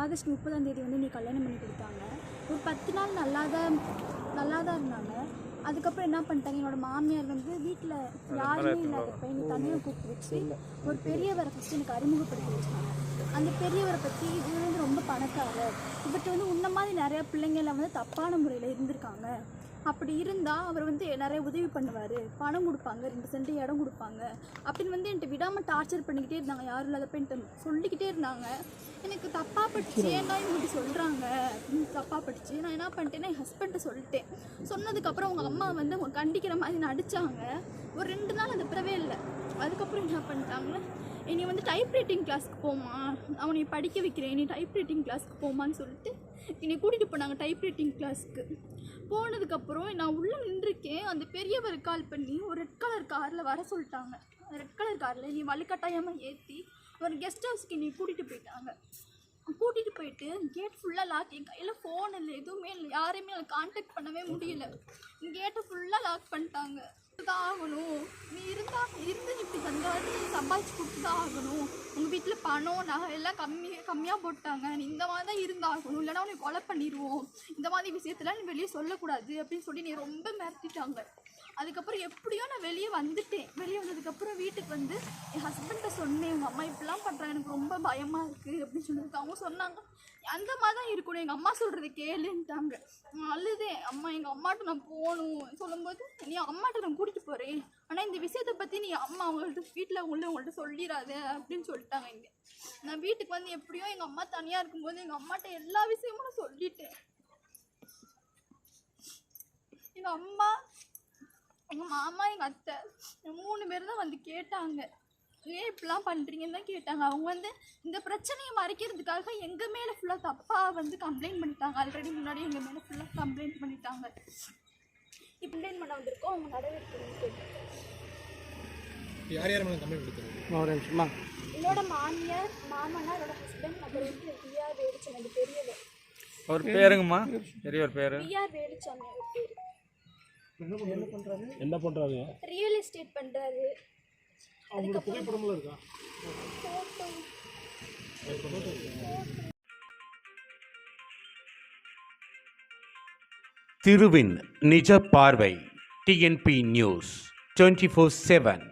August முப்பதாம் தேதி வந்து நீ கல்யாணம் பண்ணி கொடுத்தாங்க. ஒரு பத்து நாள் நல்லா தான் நல்லா தான் இருந்தாங்க. அதுக்கப்புறம் என்ன பண்ணிட்டாங்க என்னோட மாமியார் வந்து வீட்டில் யாருமே இல்லாதப்ப என்னை தனியாக கூப்பிட்டு வச்சு ஒரு பெரியவரை ஃபஸ்ட்டு எனக்கு அறிமுகப்படுத்தி வச்சாங்க அந்த பெரியவரை பற்றி இவர் வந்து ரொம்ப பணக்காரர். இவர்கிட்ட வந்து உன்ன மாதிரி நிறைய பிள்ளைங்கள்லாம் வந்து தப்பான முறையில் இருந்திருக்காங்க. அப்படி இருந்தால் அவர் வந்து நிறைய உதவி பண்ணுவார். பணம் கொடுப்பாங்க ரெண்டு சென்ட் இடம் கொடுப்பாங்க. அப்படின்னு வந்து என்கிட்ட விடாமல் டார்ச்சர் பண்ணிக்கிட்டே இருந்தாங்க. யாரும் இல்லாதப்ப என்கிட்ட சொல்லிக்கிட்டே இருந்தாங்க. எனக்கு தப்பாக படிச்சு ஏன்னா இவங்க சொல்கிறாங்க அப்படின்னு தப்பாக படிச்சு நான் என்ன பண்ணிட்டேன்னா என் ஹஸ்பண்ட்டை சொல்லிட்டேன். சொன்னதுக்கப்புறம் அவங்க அம்மா வந்து அவங்க கண்டிக்கிற மாதிரி நடித்தாங்க ஒரு ரெண்டு நாள் அது பிறவே இல்லை. அதுக்கப்புறம் என்ன பண்ணிட்டாங்க? நீ வந்து டைப் ரைட்டிங் கிளாஸ்க்கு போமா அவனை படிக்க வைக்கிறேன். நீ டைப் ரைட்டிங் கிளாஸ்க்கு போமான்னு சொல்லிட்டு என்னை கூட்டிகிட்டு போனாங்க டைப் ரைட்டிங் கிளாஸ்க்கு போனதுக்கப்புறம் நான் உள்ளே நின்றுருக்கேன். அந்த பெரியவர் கால் பண்ணி ஒரு ரெட் கலர் காரில் வர சொல்லிட்டாங்க. ரெட் கலர் காரில் நீ வலுக்கட்டாயமாக ஏற்றி ஒரு கெஸ்ட் ஹவுஸ்க்கு நீ கூட்டிகிட்டு போயிட்டாங்க. கூட்டிகிட்டு போயிட்டு கேட் ஃபுல்லாக லாக் என் கையில் ஃபோன் இல்லை எதுவுமே இல்லை. யாரையுமே எனக்கு காண்டாக்ட் பண்ணவே முடியல. கேட்டை ஃபுல்லாக லாக் பண்ணிட்டாங்க. தான் ஆகணும் நீ இருந்தால் இருந்து இப்படி சம்பாதிச்சு கொடுத்து தான் ஆகணும். உங்கள் வீட்டில் பணம் நகை எல்லாம் கம்மி கம்மியாக போட்டாங்க. நீ இந்த மாதிரி தான் இருந்தாகணும். இல்லைன்னா உனக்கு கொலை பண்ணிடுவோம் இந்த மாதிரி விஷயத்தெல்லாம் நீ வெளியே சொல்லக்கூடாது அப்படின்னு சொல்லி நீ ரொம்ப மிரட்டிட்டாங்க. அதுக்கப்புறம் எப்படியோ நான் வெளியே வந்துட்டேன். வெளியே வந்ததுக்கப்புறம் வீட்டுக்கு வந்து என் ஹஸ்பண்ட்டை சொன்னேன். எங்கள் அம்மா இப்படிலாம் பண்ணுறாங்க எனக்கு ரொம்ப பயமாக இருக்குது அப்படின்னு சொல்லிட்டு அவங்க சொன்னாங்க. அந்த மாதிரி தான் இருக்கணும். எங்கள் அம்மா சொல்கிறது கேளுன்ட்டாங்க. நான் அழுதேன். அம்மா எங்கள் அம்மாட்ட நான் போகணும். சொல்லும்போது நீ அம்மாட்ட நான் கூட்டிகிட்டு போகிறேன் ஆனால் இந்த விஷயத்தை பற்றி நீ அம்மா அவங்கள்ட்ட வீட்டில் உள்ள உங்கள்கிட்ட சொல்லிடாத. அப்படின்னு சொல்லிட்டாங்க இங்கே. நான் வீட்டுக்கு வந்து எப்படியோ எங்கள் அம்மா தனியாக இருக்கும்போது எங்கள் அம்மாட்ட எல்லா விஷயமும் நான் சொல்லிட்டேன். எங்கள் அம்மா எங்கள் மாமா எங்கள் அத்தை மூணு பேர் தான் வந்து கேட்டாங்க. ஏன் இப்படிலாம் பண்ணுறீங்கன்னு தான் கேட்டாங்க. அவங்க வந்து இந்த பிரச்சனையை மறைக்கிறதுக்காக எங்கள் மேலே ஃபுல்லாக தப்பாக வந்து கம்ப்ளைண்ட் பண்ணிட்டாங்க. ஆல்ரெடி முன்னாடி எங்கள் மேலே ஃபுல்லாக கம்ப்ளைண்ட் பண்ணிட்டாங்க. இப்போ கம்ப்ளைண்ட் பண்ண வந்திருக்கோம். அவங்க நடவடிக்கை. யார் யார் மேலே கம்ப்ளைண்ட் கொடுத்துருங்க ஒரு நிமிஷமா என்னோட மாமியார் மாமனார் என்னோட ஹஸ்பண்ட் அப்புறம் வந்து பிஆர் வேலுச்சாமி அது பெரியவர் ஒரு பேருங்கம்மா. பெரியவர் பேர். பிஆர் வேலுச்சாமி அவர் பேர். என்ன பண்ணுறாங்க ரியல் எஸ்டேட் பண்ணுறாரு அவங்களோட புகைப்படமெல்லாம் இருக்கா ஃபோட்டோ திருவின் நிஜ பார்வை TNP news twenty four seven